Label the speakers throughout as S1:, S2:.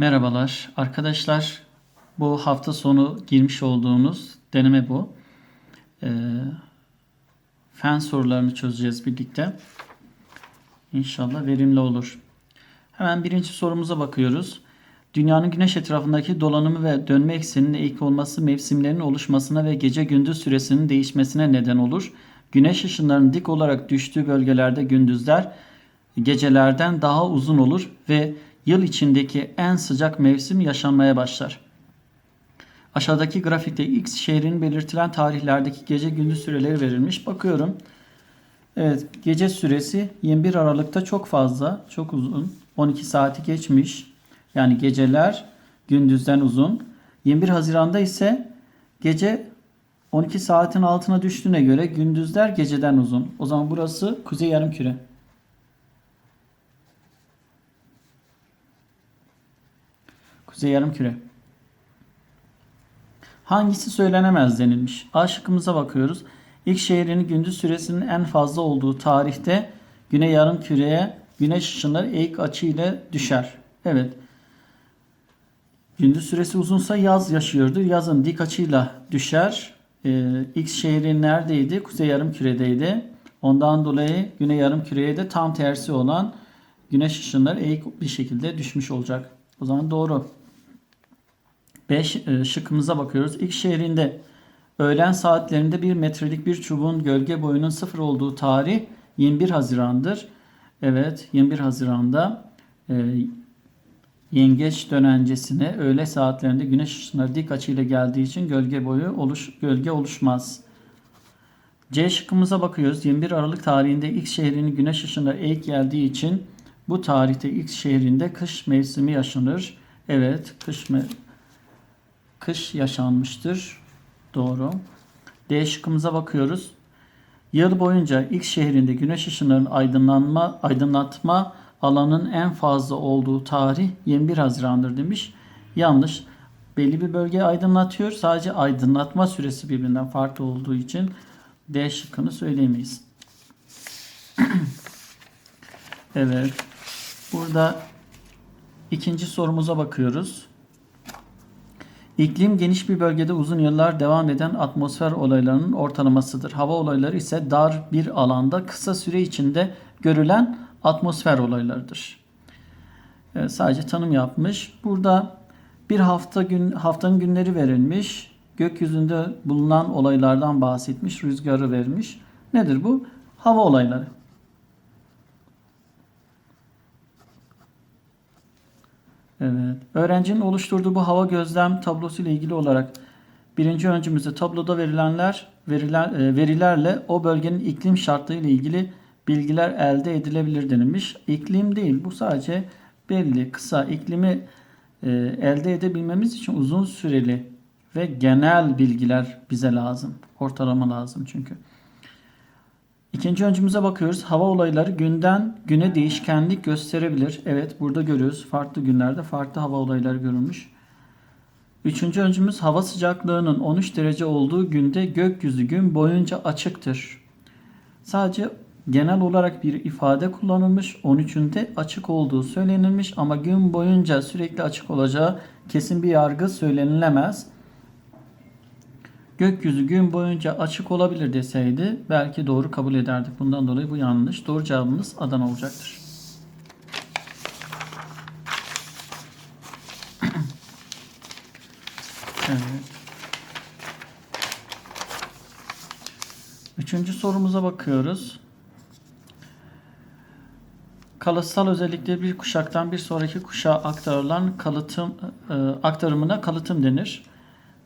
S1: Merhabalar arkadaşlar. Bu hafta sonu girmiş olduğunuz deneme bu. Ee, fen sorularını çözeceğiz birlikte. İnşallah verimli olur. Hemen birinci sorumuza bakıyoruz. Dünyanın güneş etrafındaki dolanımı ve dönme ekseninin eğik olması mevsimlerin oluşmasına ve gece gündüz süresinin değişmesine neden olur. Güneş ışınlarının dik olarak düştüğü bölgelerde gündüzler gecelerden daha uzun olur ve yıl içindeki en sıcak mevsim yaşanmaya başlar. Aşağıdaki grafikte X şehrinin belirtilen tarihlerdeki gece gündüz süreleri verilmiş. Bakıyorum. Evet, gece süresi 21 Aralık'ta çok fazla, çok uzun. 12 saati geçmiş. Yani geceler gündüzden uzun. 21 Haziran'da ise gece 12 saatin altına düştüğüne göre gündüzler geceden uzun. O zaman burası kuzey yarımküre. Kuzey yarımküre. Hangisi söylenemez denilmiş. A bakıyoruz. İlk şehrin gündüz süresinin en fazla olduğu tarihte güney yarımküreye güneş ışınları eğik açı ile düşer. Evet. Gündüz süresi uzunsa yaz yaşıyordu. Yazın dik açıyla düşer. Ee, X şehri neredeydi? Kuzey yarımküredeydi. Ondan dolayı güney yarımküreye de tam tersi olan güneş ışınları eğik bir şekilde düşmüş olacak. O zaman doğru. 5 şıkkımıza bakıyoruz. İlk şehrinde öğlen saatlerinde 1 metrelik bir çubuğun gölge boyunun sıfır olduğu tarih 21 Haziran'dır. Evet 21 Haziran'da e, yengeç dönencesine öğle saatlerinde güneş ışınları dik açıyla geldiği için gölge boyu oluş, gölge oluşmaz. C şıkkımıza bakıyoruz. 21 Aralık tarihinde X şehrinin güneş ışınları eğik geldiği için bu tarihte X şehrinde kış mevsimi yaşanır. Evet kış me kış yaşanmıştır. Doğru. D şıkkımıza bakıyoruz. Yıl boyunca X şehrinde güneş ışınlarının aydınlanma, aydınlatma alanın en fazla olduğu tarih 21 Haziran'dır demiş. Yanlış. Belli bir bölge aydınlatıyor. Sadece aydınlatma süresi birbirinden farklı olduğu için D şıkkını söyleyemeyiz. evet. Burada ikinci sorumuza bakıyoruz. İklim geniş bir bölgede uzun yıllar devam eden atmosfer olaylarının ortalamasıdır. Hava olayları ise dar bir alanda kısa süre içinde görülen atmosfer olaylarıdır. Evet, sadece tanım yapmış. Burada bir hafta gün haftanın günleri verilmiş. Gökyüzünde bulunan olaylardan bahsetmiş. Rüzgarı vermiş. Nedir bu? Hava olayları. Evet. Öğrencinin oluşturduğu bu hava gözlem tablosu ile ilgili olarak birinci öncümüzde tabloda verilenler verilen, e, verilerle o bölgenin iklim şartları ile ilgili bilgiler elde edilebilir denilmiş. İklim değil bu sadece belli kısa iklimi e, elde edebilmemiz için uzun süreli ve genel bilgiler bize lazım. Ortalama lazım çünkü. İkinci öncümüze bakıyoruz. Hava olayları günden güne değişkenlik gösterebilir. Evet burada görüyoruz. Farklı günlerde farklı hava olayları görülmüş. Üçüncü öncümüz hava sıcaklığının 13 derece olduğu günde gökyüzü gün boyunca açıktır. Sadece genel olarak bir ifade kullanılmış. 13'ünde açık olduğu söylenilmiş ama gün boyunca sürekli açık olacağı kesin bir yargı söylenilemez gökyüzü gün boyunca açık olabilir deseydi belki doğru kabul ederdik. Bundan dolayı bu yanlış. Doğru cevabımız Adana olacaktır. evet. Üçüncü sorumuza bakıyoruz. Kalıtsal özellikleri bir kuşaktan bir sonraki kuşağa aktarılan kalıtım e, aktarımına kalıtım denir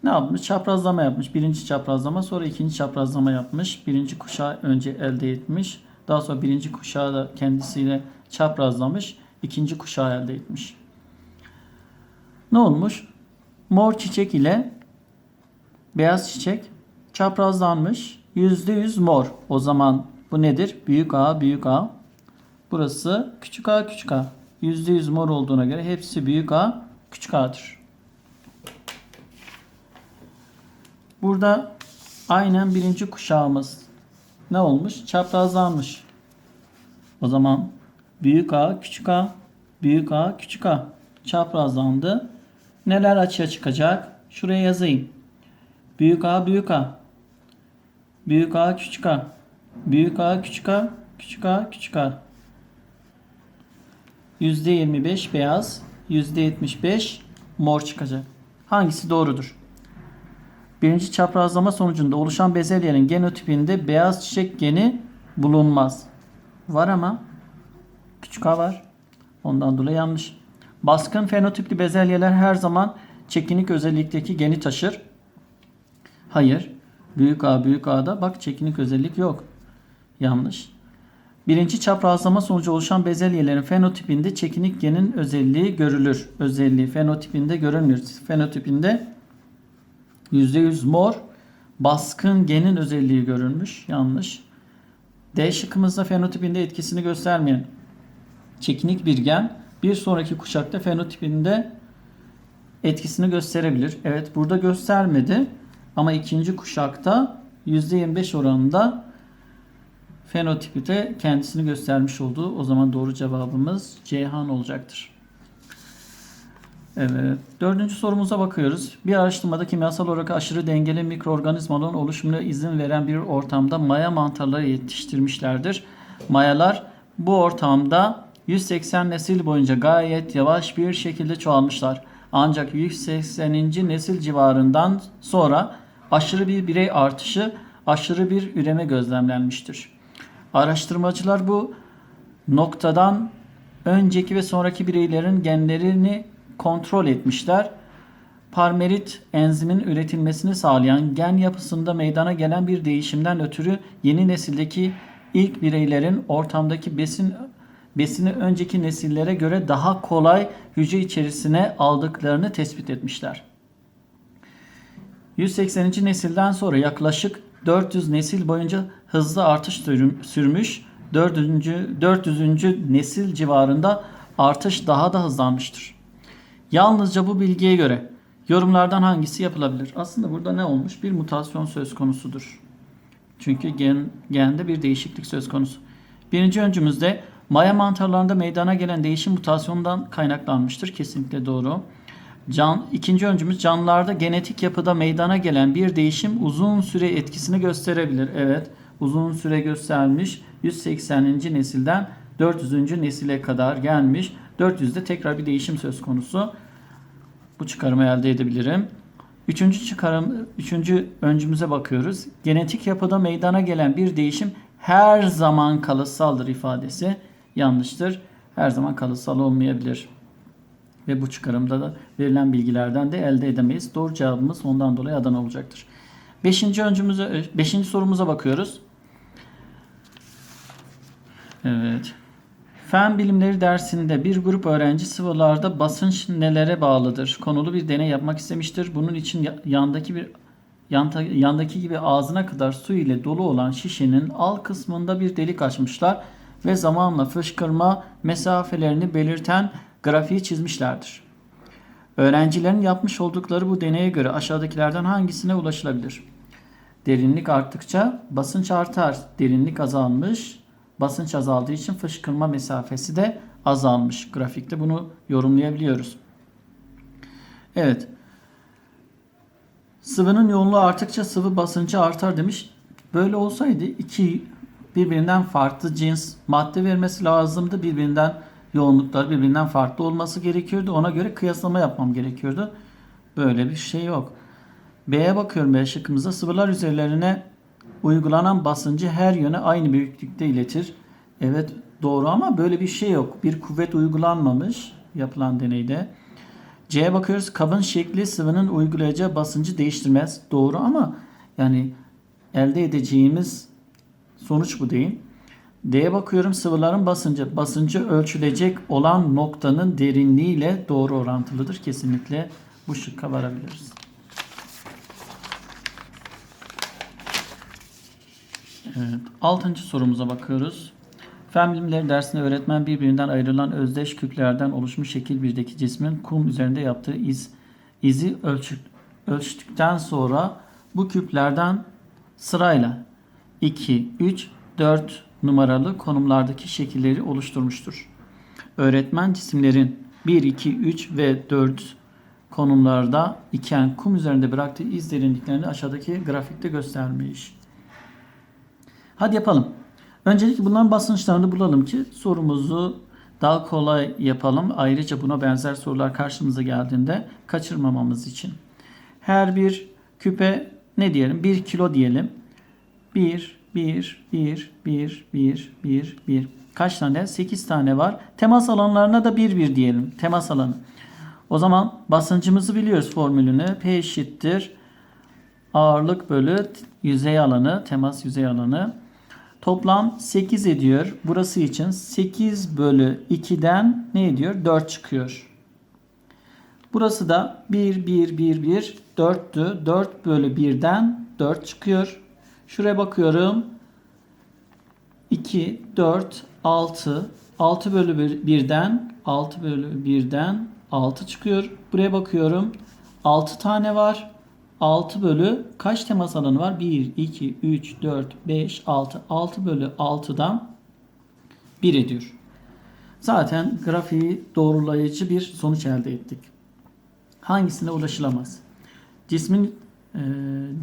S1: ne yapmış? Çaprazlama yapmış. Birinci çaprazlama sonra ikinci çaprazlama yapmış. Birinci kuşağı önce elde etmiş. Daha sonra birinci kuşağı da kendisiyle çaprazlamış. ikinci kuşağı elde etmiş. Ne olmuş? Mor çiçek ile beyaz çiçek çaprazlanmış. Yüzde yüz mor. O zaman bu nedir? Büyük A, büyük A. Burası küçük A, küçük A. Yüzde yüz mor olduğuna göre hepsi büyük A, küçük A'dır. Burada aynen birinci kuşağımız ne olmuş? Çaprazlanmış. O zaman büyük A, küçük A, büyük A, küçük A. çaprazlandı. Neler açığa çıkacak? Şuraya yazayım. Büyük A büyük A. Büyük A küçük A. Büyük A küçük A. Küçük A küçük A. %25 beyaz. %75 mor çıkacak. Hangisi doğrudur? Birinci çaprazlama sonucunda oluşan bezelyenin genotipinde beyaz çiçek geni bulunmaz. Var ama küçük A var. Ondan dolayı yanlış. Baskın fenotipli bezelyeler her zaman çekinik özellikteki geni taşır. Hayır. Büyük A büyük A'da bak çekinik özellik yok. Yanlış. Birinci çaprazlama sonucu oluşan bezelyelerin fenotipinde çekinik genin özelliği görülür. Özelliği fenotipinde görülmüyor. Fenotipinde %100 mor baskın genin özelliği görülmüş. Yanlış. D şıkkımızda fenotipinde etkisini göstermeyen çekinik bir gen bir sonraki kuşakta fenotipinde etkisini gösterebilir. Evet burada göstermedi ama ikinci kuşakta %25 oranında fenotipi de kendisini göstermiş oldu. O zaman doğru cevabımız Ceyhan olacaktır. Evet. Dördüncü sorumuza bakıyoruz. Bir araştırmada kimyasal olarak aşırı dengeli mikroorganizmaların oluşumuna izin veren bir ortamda maya mantarları yetiştirmişlerdir. Mayalar bu ortamda 180 nesil boyunca gayet yavaş bir şekilde çoğalmışlar. Ancak 180. nesil civarından sonra aşırı bir birey artışı, aşırı bir üreme gözlemlenmiştir. Araştırmacılar bu noktadan önceki ve sonraki bireylerin genlerini kontrol etmişler. Parmerit enzimin üretilmesini sağlayan gen yapısında meydana gelen bir değişimden ötürü yeni nesildeki ilk bireylerin ortamdaki besin besini önceki nesillere göre daha kolay hücre içerisine aldıklarını tespit etmişler. 180. nesilden sonra yaklaşık 400 nesil boyunca hızlı artış sürmüş. 400. 400. nesil civarında artış daha da hızlanmıştır. Yalnızca bu bilgiye göre yorumlardan hangisi yapılabilir? Aslında burada ne olmuş? Bir mutasyon söz konusudur. Çünkü gen, gende bir değişiklik söz konusu. Birinci öncümüzde maya mantarlarında meydana gelen değişim mutasyondan kaynaklanmıştır. Kesinlikle doğru. Can, ikinci öncümüz canlılarda genetik yapıda meydana gelen bir değişim uzun süre etkisini gösterebilir. Evet uzun süre göstermiş. 180. nesilden 400. nesile kadar gelmiş. 400'de tekrar bir değişim söz konusu. Bu çıkarımı elde edebilirim. Üçüncü çıkarım, üçüncü öncümüze bakıyoruz. Genetik yapıda meydana gelen bir değişim her zaman kalıtsaldır ifadesi yanlıştır. Her zaman kalıtsal olmayabilir. Ve bu çıkarımda da verilen bilgilerden de elde edemeyiz. Doğru cevabımız ondan dolayı Adana olacaktır. Beşinci öncümüze, beşinci sorumuza bakıyoruz. Evet. Fen bilimleri dersinde bir grup öğrenci sıvılarda basınç nelere bağlıdır konulu bir deney yapmak istemiştir. Bunun için ya- yandaki bir yanta- yandaki gibi ağzına kadar su ile dolu olan şişenin alt kısmında bir delik açmışlar ve zamanla fışkırma mesafelerini belirten grafiği çizmişlerdir. Öğrencilerin yapmış oldukları bu deneye göre aşağıdakilerden hangisine ulaşılabilir? Derinlik arttıkça basınç artar. Derinlik azalmış. Basınç azaldığı için fışkırma mesafesi de azalmış. Grafikte bunu yorumlayabiliyoruz. Evet. Sıvının yoğunluğu arttıkça sıvı basıncı artar demiş. Böyle olsaydı iki birbirinden farklı cins madde vermesi lazımdı. Birbirinden yoğunluklar birbirinden farklı olması gerekiyordu. Ona göre kıyaslama yapmam gerekiyordu. Böyle bir şey yok. B'ye bakıyorum B şıkkımızda sıvılar üzerlerine uygulanan basıncı her yöne aynı büyüklükte iletir. Evet doğru ama böyle bir şey yok. Bir kuvvet uygulanmamış yapılan deneyde. C'ye bakıyoruz. Kabın şekli sıvının uygulayacağı basıncı değiştirmez. Doğru ama yani elde edeceğimiz sonuç bu değil. D'ye bakıyorum sıvıların basıncı. Basıncı ölçülecek olan noktanın derinliğiyle doğru orantılıdır. Kesinlikle bu şıkka varabiliriz. Evet, altıncı sorumuza bakıyoruz. Fen bilimleri dersinde öğretmen birbirinden ayrılan özdeş küplerden oluşmuş şekil birdeki cismin kum üzerinde yaptığı iz, izi ölçü, ölçtükten sonra bu küplerden sırayla 2, 3, 4 numaralı konumlardaki şekilleri oluşturmuştur. Öğretmen cisimlerin 1, 2, 3 ve 4 konumlarda iken kum üzerinde bıraktığı iz derinliklerini aşağıdaki grafikte göstermiş. Hadi yapalım. Öncelikle bunların basınçlarını bulalım ki sorumuzu daha kolay yapalım. Ayrıca buna benzer sorular karşımıza geldiğinde kaçırmamamız için. Her bir küpe ne diyelim? 1 kilo diyelim. 1, 1, 1, 1, 1, 1, 1. Kaç tane? 8 tane var. Temas alanlarına da 1, 1 diyelim. Temas alanı. O zaman basıncımızı biliyoruz formülünü. P eşittir. Ağırlık bölü yüzey alanı, temas yüzey alanı. Toplam 8 ediyor. Burası için 8 bölü 2'den ne ediyor? 4 çıkıyor. Burası da 1, 1, 1, 1, 4'tü. 4 bölü 1'den 4 çıkıyor. Şuraya bakıyorum. 2, 4, 6. 6 bölü 1'den 6 bölü 1'den 6 çıkıyor. Buraya bakıyorum. 6 tane var. 6 bölü kaç temas alanı var? 1, 2, 3, 4, 5, 6. 6 bölü 6'dan 1 ediyor. Zaten grafiği doğrulayıcı bir sonuç elde ettik. Hangisine ulaşılamaz? Cismin e,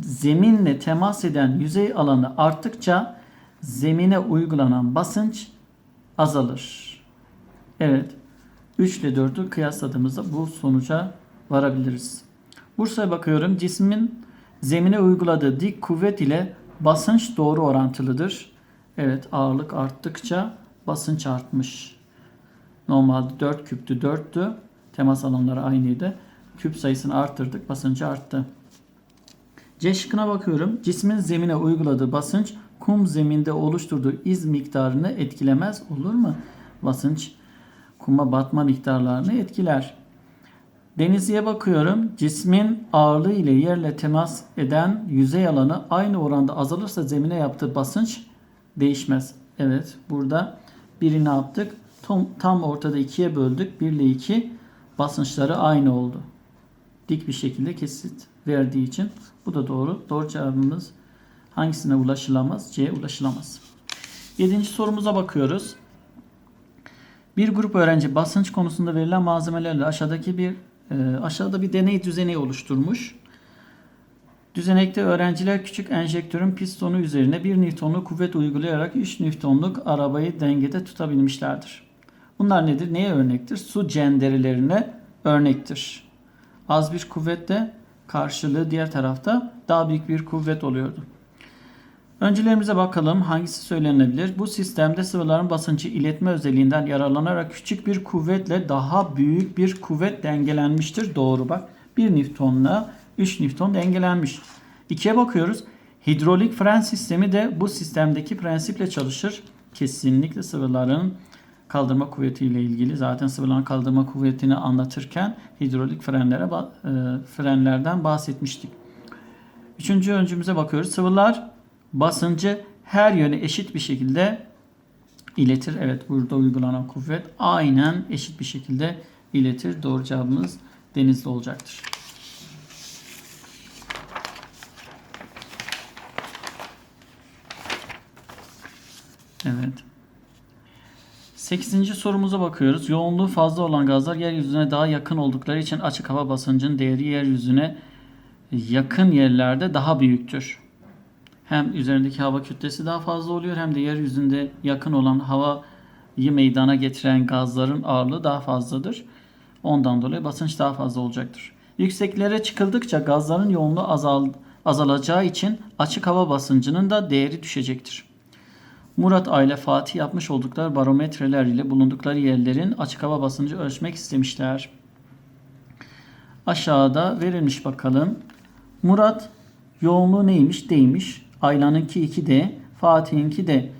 S1: zeminle temas eden yüzey alanı arttıkça zemine uygulanan basınç azalır. Evet. 3 ile 4'ü kıyasladığımızda bu sonuca varabiliriz. Bursa'ya bakıyorum. Cismin zemine uyguladığı dik kuvvet ile basınç doğru orantılıdır. Evet ağırlık arttıkça basınç artmış. Normalde 4 küptü 4'tü. Temas alanları aynıydı. Küp sayısını arttırdık. Basıncı arttı. C şıkkına bakıyorum. Cismin zemine uyguladığı basınç kum zeminde oluşturduğu iz miktarını etkilemez olur mu? Basınç kuma batma miktarlarını etkiler. Denizli'ye bakıyorum. Cismin ağırlığı ile yerle temas eden yüzey alanı aynı oranda azalırsa zemine yaptığı basınç değişmez. Evet burada biri ne yaptık? Tam, tam ortada ikiye böldük. 1 ile 2 basınçları aynı oldu. Dik bir şekilde kesit verdiği için bu da doğru. Doğru cevabımız hangisine ulaşılamaz? C ulaşılamaz. Yedinci sorumuza bakıyoruz. Bir grup öğrenci basınç konusunda verilen malzemelerle aşağıdaki bir aşağıda bir deney düzeni oluşturmuş. Düzenekte öğrenciler küçük enjektörün pistonu üzerine 1 Newton'luk kuvvet uygulayarak 3 Newton'luk arabayı dengede tutabilmişlerdir. Bunlar nedir? Neye örnektir? Su cenderelerine örnektir. Az bir kuvvetle karşılığı diğer tarafta daha büyük bir kuvvet oluyordu. Öncelerimize bakalım hangisi söylenebilir. Bu sistemde sıvıların basıncı iletme özelliğinden yararlanarak küçük bir kuvvetle daha büyük bir kuvvet dengelenmiştir. Doğru bak. 1 Newton'la 3 Newton dengelenmiş. İkiye bakıyoruz. Hidrolik fren sistemi de bu sistemdeki prensiple çalışır. Kesinlikle sıvıların kaldırma kuvvetiyle ilgili. Zaten sıvıların kaldırma kuvvetini anlatırken hidrolik frenlere e, frenlerden bahsetmiştik. Üçüncü öncümüze bakıyoruz. Sıvılar basıncı her yöne eşit bir şekilde iletir. Evet burada uygulanan kuvvet aynen eşit bir şekilde iletir. Doğru cevabımız denizli olacaktır. Evet. Sekizinci sorumuza bakıyoruz. Yoğunluğu fazla olan gazlar yeryüzüne daha yakın oldukları için açık hava basıncının değeri yeryüzüne yakın yerlerde daha büyüktür. Hem üzerindeki hava kütlesi daha fazla oluyor hem de yeryüzünde yakın olan havayı meydana getiren gazların ağırlığı daha fazladır. Ondan dolayı basınç daha fazla olacaktır. Yükseklere çıkıldıkça gazların yoğunluğu azal, azalacağı için açık hava basıncının da değeri düşecektir. Murat aile Fatih yapmış oldukları barometreler ile bulundukları yerlerin açık hava basıncı ölçmek istemişler. Aşağıda verilmiş bakalım. Murat yoğunluğu neymiş? Değmiş. Ayla'nınki 2D, Fatih'inki de.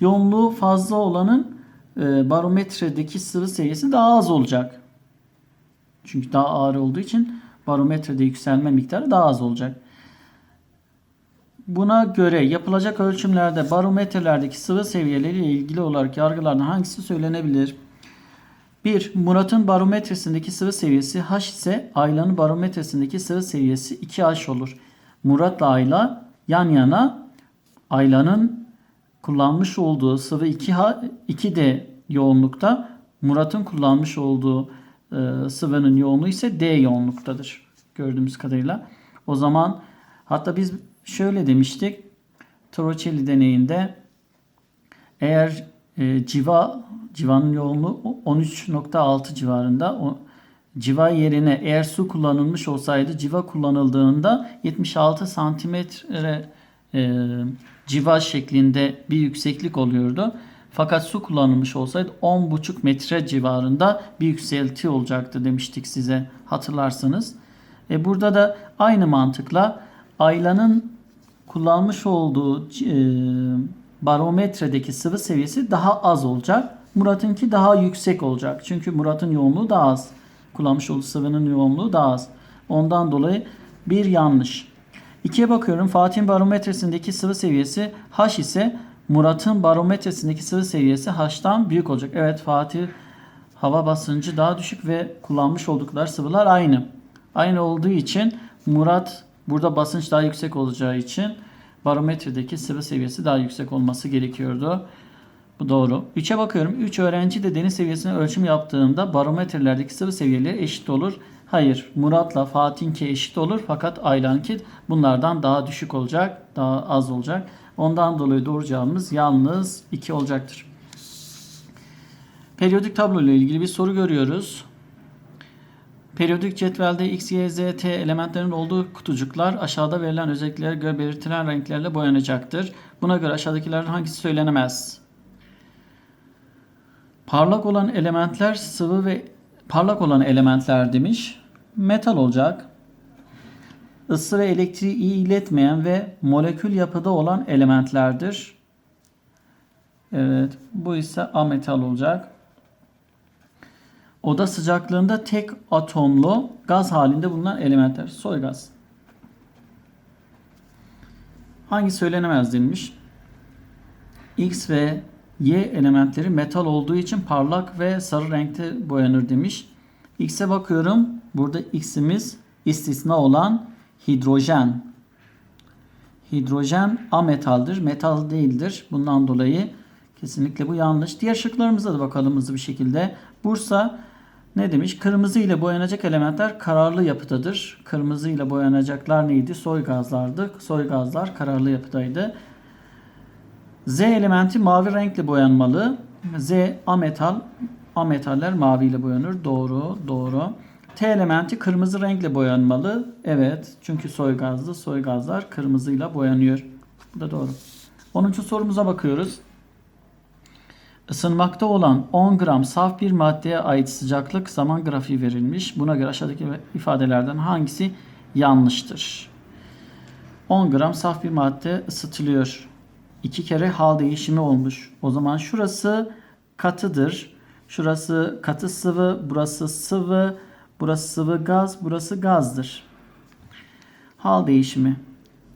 S1: Yoğunluğu fazla olanın e, barometredeki sıvı seviyesi daha az olacak. Çünkü daha ağır olduğu için barometrede yükselme miktarı daha az olacak. Buna göre yapılacak ölçümlerde barometrelerdeki sıvı seviyeleriyle ilgili olarak yargılardan hangisi söylenebilir? 1. Murat'ın barometresindeki sıvı seviyesi H ise Ayla'nın barometresindeki sıvı seviyesi 2H olur. Murat'la Ayla yan yana Ayla'nın kullanmış olduğu sıvı 2H, 2D yoğunlukta Murat'ın kullanmış olduğu e, sıvının yoğunluğu ise D yoğunluktadır. Gördüğümüz kadarıyla. O zaman hatta biz şöyle demiştik. Torricelli deneyinde eğer e, civa civanın yoğunluğu 13.6 civarında o civa yerine eğer su kullanılmış olsaydı civa kullanıldığında 76 santimetre e, civa şeklinde bir yükseklik oluyordu. Fakat su kullanılmış olsaydı 10,5 metre civarında bir yükselti olacaktı demiştik size hatırlarsanız. E burada da aynı mantıkla Ayla'nın kullanmış olduğu e, barometredeki sıvı seviyesi daha az olacak. Murat'ınki daha yüksek olacak. Çünkü Murat'ın yoğunluğu daha az. Kullanmış olduğu sıvının yoğunluğu daha az. Ondan dolayı bir yanlış. İkiye bakıyorum. Fatih'in barometresindeki sıvı seviyesi H ise Murat'ın barometresindeki sıvı seviyesi H'tan büyük olacak. Evet Fatih hava basıncı daha düşük ve kullanmış oldukları sıvılar aynı. Aynı olduğu için Murat burada basınç daha yüksek olacağı için barometredeki sıvı seviyesi daha yüksek olması gerekiyordu. Bu doğru. 3'e bakıyorum. 3 öğrenci de deniz seviyesine ölçüm yaptığında barometrelerdeki sıvı seviyeleri eşit olur. Hayır. Murat'la Fatih'inki eşit olur fakat Aylan'ınki bunlardan daha düşük olacak. Daha az olacak. Ondan dolayı doğru cevabımız yalnız 2 olacaktır. Periyodik tablo ile ilgili bir soru görüyoruz. Periyodik cetvelde X, Y, Z, T elementlerin olduğu kutucuklar aşağıda verilen özelliklere göre belirtilen renklerle boyanacaktır. Buna göre aşağıdakilerden hangisi söylenemez? Parlak olan elementler sıvı ve parlak olan elementler demiş. Metal olacak. Isı ve elektriği iyi iletmeyen ve molekül yapıda olan elementlerdir. Evet, bu ise ametal olacak. Oda sıcaklığında tek atomlu gaz halinde bulunan elementler. Soy gaz. Hangi söylenemez denilmiş? X ve Y elementleri metal olduğu için parlak ve sarı renkte boyanır demiş. X'e bakıyorum. Burada X'imiz istisna olan hidrojen. Hidrojen ametaldir. Metal değildir. Bundan dolayı kesinlikle bu yanlış. Diğer şıklarımıza da bakalım hızlı bir şekilde. Bursa ne demiş? Kırmızı ile boyanacak elementler kararlı yapıdadır. Kırmızı ile boyanacaklar neydi? Soy gazlardı. Soy gazlar kararlı yapıdaydı. Z elementi mavi renkle boyanmalı. Z ametal. Ametaller mavi ile boyanır. Doğru, doğru. T elementi kırmızı renkle boyanmalı. Evet, çünkü soy gazlı. Soy gazlar kırmızıyla boyanıyor. Bu da doğru. 10. sorumuza bakıyoruz. Isınmakta olan 10 gram saf bir maddeye ait sıcaklık zaman grafiği verilmiş. Buna göre aşağıdaki ifadelerden hangisi yanlıştır? 10 gram saf bir madde ısıtılıyor. İki kere hal değişimi olmuş. O zaman şurası katıdır. Şurası katı sıvı, burası sıvı, burası sıvı gaz, burası gazdır. Hal değişimi.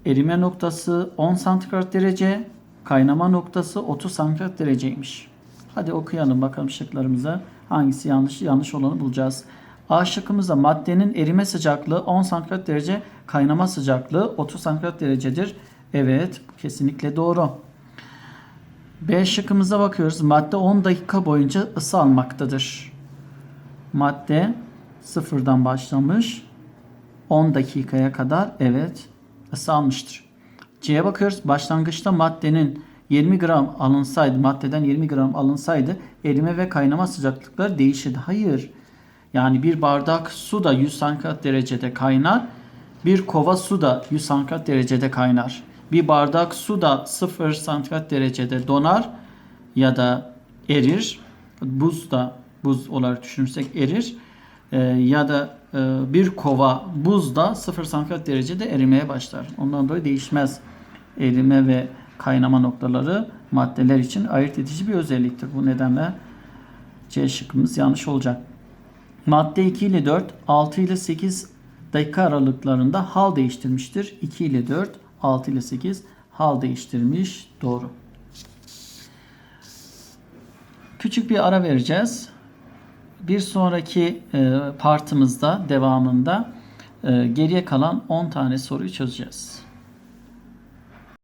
S1: Erime noktası 10 santigrat derece, kaynama noktası 30 santigrat dereceymiş. Hadi okuyalım bakalım şıklarımıza. Hangisi yanlış yanlış olanı bulacağız. A şıkkımızda maddenin erime sıcaklığı 10 santigrat derece, kaynama sıcaklığı 30 santigrat derecedir. Evet, kesinlikle doğru. B şıkkımıza bakıyoruz. Madde 10 dakika boyunca ısı almaktadır. Madde sıfırdan başlamış. 10 dakikaya kadar evet ısı almıştır. C'ye bakıyoruz. Başlangıçta maddenin 20 gram alınsaydı, maddeden 20 gram alınsaydı erime ve kaynama sıcaklıkları değişirdi. Hayır. Yani bir bardak su da 100 santigrat derecede kaynar. Bir kova su da 100 santigrat derecede kaynar. Bir bardak su da 0 santigrat derecede donar ya da erir. Buz da buz olarak düşünürsek erir. Ee, ya da e, bir kova buz da 0 santigrat derecede erimeye başlar. Ondan dolayı değişmez. Erime ve kaynama noktaları maddeler için ayırt edici bir özelliktir. Bu nedenle C şıkkımız yanlış olacak. Madde 2 ile 4, 6 ile 8 dakika aralıklarında hal değiştirmiştir. 2 ile 4, 6 ile 8 hal değiştirmiş. Doğru. Küçük bir ara vereceğiz. Bir sonraki e, partımızda, devamında e, geriye kalan 10 tane soruyu çözeceğiz.